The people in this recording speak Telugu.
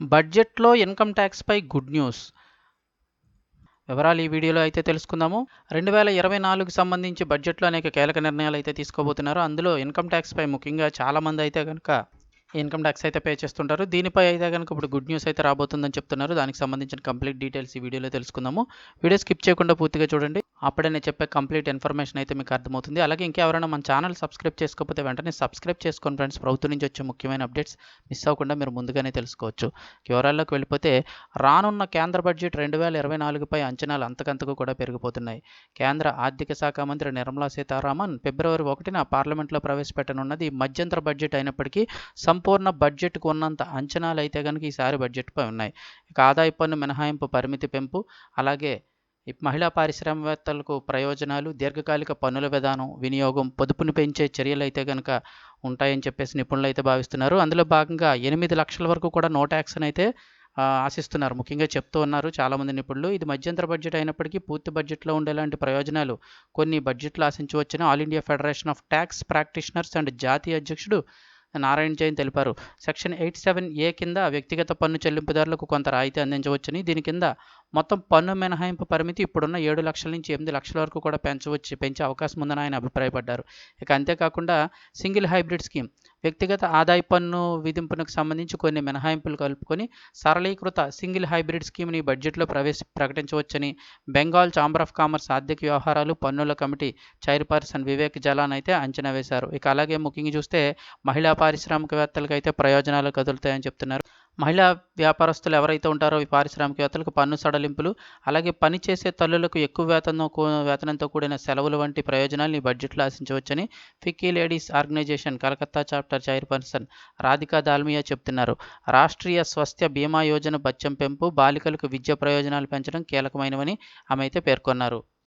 బడ్జెట్లో ఇన్కమ్ ట్యాక్స్పై గుడ్ న్యూస్. వివరాలు ఈ వీడియోలో అయితే తెలుసుకుందాము. రెండు వేల ఇరవై నాలుగు సంబంధించి బడ్జెట్లో అనేక కీలక నిర్ణయాలు అయితే తీసుకోబోతున్నారు. అందులో ఇన్కమ్ ట్యాక్స్పై ముఖ్యంగా చాలామంది అయితే కనుక ఇన్కమ్ ట్యాక్స్ అయితే పే చేస్తుంటారు. దీనిపై అయితే కనుక ఇప్పుడు గుడ్ న్యూస్ అయితే రాబోతుందని చెప్తున్నారు. దానికి సంబంధించిన కంప్లీట్ డీటెయిల్స్ ఈ వీడియోలో తెలుసుకుందాము. వీడియో స్కిప్ చేయకుండా పూర్తిగా చూడండి. అప్పుడే నేను చెప్పే కంప్లీట్ ఇన్ఫర్మేషన్ అయితే మీకు అర్థమవుతుంది. అలాగే ఇంకెవరైనా మన ఛానల్ సబ్స్క్రైబ్ చేసుకోకపోతే వెంటనే సబ్స్క్రైబ్ చేసుకోండి ఫ్రెండ్స్. ప్రభుత్వం నుంచి వచ్చే ముఖ్యమైన అప్డేట్స్ మిస్ అవ్వకుండా మీరు ముందుగానే తెలుసుకోవచ్చు. వివరాల్లోకి వెళ్ళిపోతే రానున్న కేంద్ర బడ్జెట్ రెండు వేల ఇరవై నాలుగుపై అంచనాలు అంతకంతకు కూడా పెరిగిపోతున్నాయి. కేంద్ర ఆర్థిక శాఖ మంత్రి నిర్మలా సీతారామన్ ఫిబ్రవరి ఒకటిన పార్లమెంట్లో ప్రవేశపెట్టనున్నది మధ్యంతర బడ్జెట్ అయినప్పటికీ సంపూర్ణ బడ్జెట్కు ఉన్నంత అంచనాలు అయితే కనుక ఈసారి బడ్జెట్పై ఉన్నాయి. ఇక ఆదాయ పన్ను మినహాయింపు పరిమితి పెంపు అలాగే ఈ మహిళా పారిశ్రామికవేత్తలకు ప్రయోజనాలు దీర్ఘకాలిక పన్నుల విధానం వినియోగం పొదుపును పెంచే చర్యలు అయితే కనుక ఉంటాయని చెప్పేసి నిపుణులు అయితే భావిస్తున్నారు. అందులో భాగంగా ఎనిమిది లక్షల వరకు కూడా నో ట్యాక్స్ని అయితే ఆశిస్తున్నారు. ముఖ్యంగా చెప్తూ ఉన్నారు చాలామంది నిపుణులు. ఇది మధ్యంతర బడ్జెట్ అయినప్పటికీ పూర్తి బడ్జెట్లో ఉండేలాంటి ప్రయోజనాలు కొన్ని బడ్జెట్లు ఆశించవచ్చని. All India federation of tax practitioners and జాతీయ అధ్యక్షుడు నారాయణ జైన్ తెలిపారు. సెక్షన్ ఎయిట్ సెవెన్ ఏ కింద వ్యక్తిగత పన్ను చెల్లింపుదారులకు కొంత రాయితీ అందించవచ్చని దీని కింద మొత్తం పన్ను మినహాయింపు పరిమితి ఇప్పుడున్న ఏడు లక్షల నుంచి ఎనిమిది లక్షల వరకు కూడా పెంచవచ్చు పెంచే అవకాశం ఉందని ఆయన అభిప్రాయపడ్డారు. ఇక అంతేకాకుండా సింగిల్ హైబ్రిడ్ స్కీమ్ వ్యక్తిగత ఆదాయ పన్ను విధింపునకు సంబంధించి కొన్ని మినహాయింపులు కలుపుకొని సరళీకృత సింగిల్ హైబ్రిడ్ స్కీమ్ని బడ్జెట్లో ప్రవేశ ప్రకటించవచ్చని బెంగాల్ ఛాంబర్ ఆఫ్ కామర్స్ ఆర్థిక వ్యవహారాలు పన్నుల కమిటీ చైర్పర్సన్ వివేక్ జలాన్ అయితే అంచనా వేశారు. ఇక అలాగే ముఖ్యంగా చూస్తే మహిళా పారిశ్రామికవేత్తలకు అయితే ప్రయోజనాలు కదులుతాయని చెప్తున్నారు. మహిళా వ్యాపారస్తులు ఎవరైతే ఉంటారో ఈ పారిశ్రామికవేత్తలకు పన్ను సడలింపులు అలాగే పనిచేసే తల్లులకు ఎక్కువ వేతనం కూ- వేతనంతో కూడిన సెలవులు వంటి ప్రయోజనాలు ఈ బడ్జెట్లో ఆశించవచ్చని FICCI ladies organisation Calcutta chapter chairperson Radhika Dalmia చెప్తున్నారు. రాష్ట్రీయ స్వాస్థ్య బీమా యోజన బత్యం పెంపు బాలికలకు విద్య ప్రయోజనాలు పెంచడం కీలకమైనవని ఆమె అయితే పేర్కొన్నారు.